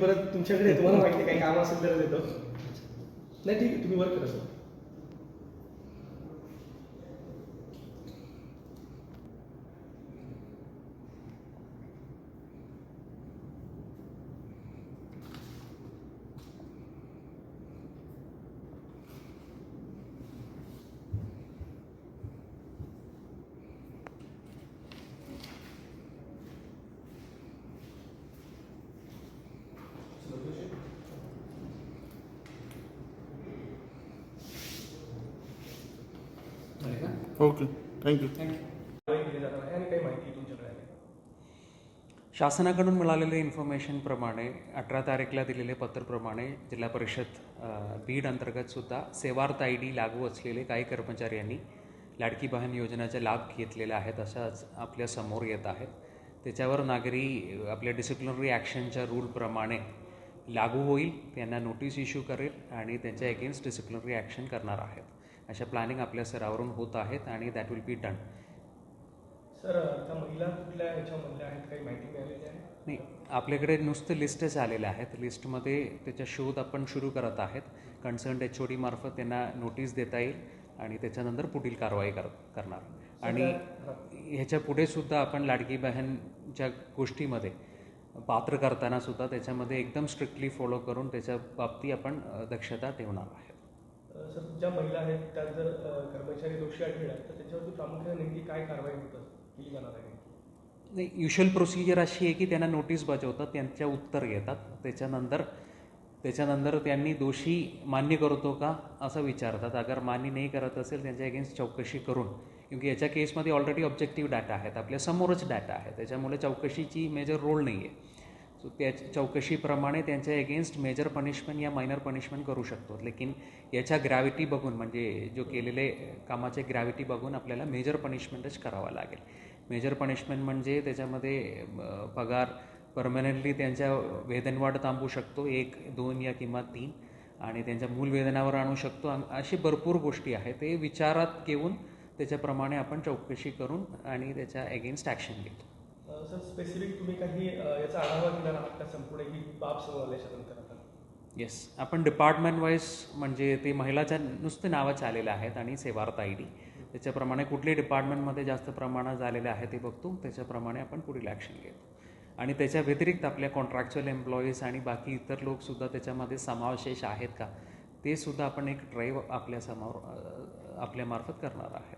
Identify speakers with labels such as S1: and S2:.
S1: परत तुमच्याकडे तुम्हाला मला माहिती काही काम असेल तर. देतो नाही ठीक आहे तुम्ही वर्क करा सर
S2: ओके थँक्यू
S1: कारवाई केली जाणार आहे आणि काही माहिती तुमच्याकडे आहे
S3: शासनाकडून मिळालेल्या इन्फॉर्मेशनप्रमाणे अठरा तारीखला दिलेले पत्रप्रमाणे जिल्हा परिषद बीड अंतर्गत सुद्धा सेवार्थ आय डी लागू असलेले काही कर्मचारी यांनी लाडकी बहीण योजनेचे लाभ घेतलेले आहेत असंच आपल्यासमोर येत आहेत. त्याच्यावर नागरी आपल्या डिसिप्लिनरी ॲक्शनच्या रूलप्रमाणे लागू होईल त्यांना नोटीस इश्यू करेल आणि त्यांच्या अगेन्स्ट डिसिप्लिनरी ॲक्शन करणार आहेत. अशा प्लॅनिंग आपल्या स्तरावरून होत आहेत आणि that will be done
S1: sir त्या महिला कुठल्या ह्याच्यामधल्या आहेत? काही माहिती मिळालेली आहे?
S3: नाही आपल्याकडे नुसतं लिस्टच आलेले आहेत. लिस्टमध्ये त्याचा शोध आपण सुरू करत आहेत. कन्सर्न एच ओ डी मार्फत त्यांना नोटीस देता येईल आणि त्याच्यानंतर पुढील कारवाई कर करणार. आणि ह्याच्या पुढे सुद्धा आपण लाडकी बहीणच्या गोष्टीमध्ये पात्र करताना सुद्धा त्याच्यामध्ये एकदम स्ट्रिक्टली फॉलो करून त्याच्या बाबतीत आपण दक्षता ठेवणार आहेत
S1: अ, सर ज्या महिला आहेत त्या जर कर्मचारी दोषी आढळल्या तर त्याच्यावरती प्रामुख्याने नेमकी काय कारवाई होतं केली जाणार आहे
S3: नाही युशल प्रोसिजर अशी आहे की त्यांना नोटीस बजावतात त्यांच्या उत्तर घेतात. त्याच्यानंतर त्याच्यानंतर त्यांनी दोषी मान्य करतो का असं विचारतात. अगर मान्य नाही करत असेल त्यांच्या अगेन्स्ट चौकशी करून. क्योंकि याच्या केसमध्ये ऑलरेडी ऑब्जेक्टिव्ह डाटा आहेत आपल्या समोरच डाटा आहे. त्याच्यामुळे चौकशीची मेजर रोल नाही आहे सो त्या चौकशीप्रमाणे त्यांच्या अगेन्स्ट मेजर पनिशमेंट या मायनर पनिशमेंट करू शकतो. लेकिन याच्या ग्रॅव्हिटी बघून म्हणजे जो केलेले कामाचे ग्रॅव्हिटी बघून आपल्याला मेजर पनिशमेंटच करावा लागेल. मेजर पनिशमेंट म्हणजे त्याच्यामध्ये पगार परमनंटली त्यांच्या वेतनवाढ थांबू शकतो एक दोन या किंवा तीन. आणि त्यांच्या मूल वेदनावर आणू शकतो. अशी भरपूर गोष्टी आहेत. ते विचारात घेऊन त्याच्याप्रमाणे आपण चौकशी करून आणि त्याच्या अगेन्स्ट ॲक्शन घेतो.
S1: सर स्पेसिफिक तुम्ही काही याचा आढावा दिला ना का संपूर्ण ही बाब समोर आता
S3: येस आपण डिपार्टमेंट वाईज म्हणजे ते महिलाच्या नुसते नावाचे आलेले आहेत आणि सेवार्थ आय डी. त्याच्याप्रमाणे कुठले डिपार्टमेंटमध्ये जास्त प्रमाणात झालेले आहे ते बघतो. त्याच्याप्रमाणे आपण पुढील ॲक्शन घेतो. आणि त्याच्या व्यतिरिक्त आपल्या कॉन्ट्रॅक्च्युअल एम्प्लॉईज आणि बाकी इतर लोकसुद्धा त्याच्यामध्ये समावशेष आहेत का? ते सुद्धा आपण एक ड्राईव्ह आपल्यासमोर आपल्यामार्फत करणार आहे.